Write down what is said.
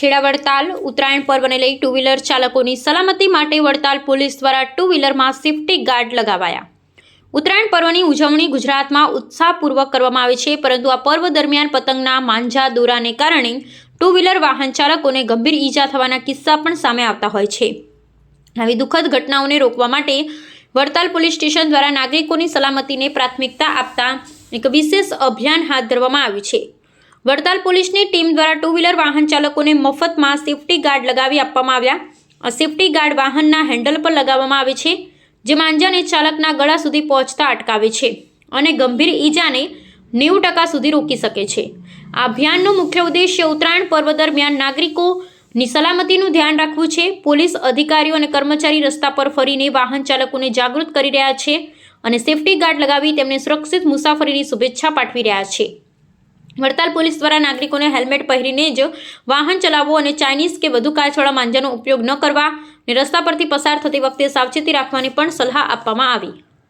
ખેડા વડતાલ ઉત્તરાયણ પર્વને લઈ two wheeler ચાલકોની સલામતી માટે વડતાલ પોલીસ દ્વારા ટુ વ્હીલરમાં સેફ્ટી ગાર્ડ લગાવાયા. ઉત્તરાયણ પર્વની ઉજવણી ગુજરાતમાં ઉત્સાહપૂર્વક કરવામાં આવે છે, પરંતુ આ પર્વ દરમિયાન પતંગના માંજા દોરાને કારણે ટુ વ્હીલર વાહન ચાલકોને ગંભીર ઈજા થવાના કિસ્સા પણ સામે આવતા હોય છે. આવી દુઃખદ ઘટનાઓને રોકવા માટે વડતાલ પોલીસ સ્ટેશન દ્વારા નાગરિકોની સલામતીને પ્રાથમિકતા આપતા એક વિશેષ અભિયાન હાથ ધરવામાં આવ્યું છે. વડતાલ પોલીસની ટીમ દ્વારા ટુ વ્હીલર વાહન ચાલકોને મફતમાં સેફ્ટી ગાર્ડ લગાવી આપવામાં આવ્યા. સેફ્ટી ગાર્ડ વાહનના હેન્ડલ પર લગાવવામાં આવે છે, જે માંજાને ચાલકના ગળા સુધી પહોંચતા અટકાવે છે અને ગંભીર ઈજાને નેવું ટકા સુધી રોકી શકે છે. આ અભિયાનનો મુખ્ય ઉદ્દેશ્ય ઉત્તરાયણ પર્વ દરમિયાન નાગરિકોની સલામતીનું ધ્યાન રાખવું છે. પોલીસ અધિકારીઓ અને કર્મચારી રસ્તા પર ફરીને વાહન ચાલકોને જાગૃત કરી રહ્યા છે અને સેફ્ટી ગાર્ડ લગાવી તેમને સુરક્ષિત મુસાફરીની શુભેચ્છા પાઠવી રહ્યા છે. વડતાલ પોલીસ દ્વારા નાગરિકોને હેલ્મેટ પહેરીને જ વાહન ચલાવવો અને ચાઇનીઝ કે વધુ કાચવાળા માંજાનો ઉપયોગ ન કરવા અને રસ્તા પરથી પસાર થતી વખતે સાવચેતી રાખવાની પણ સલાહ આપવામાં આવી.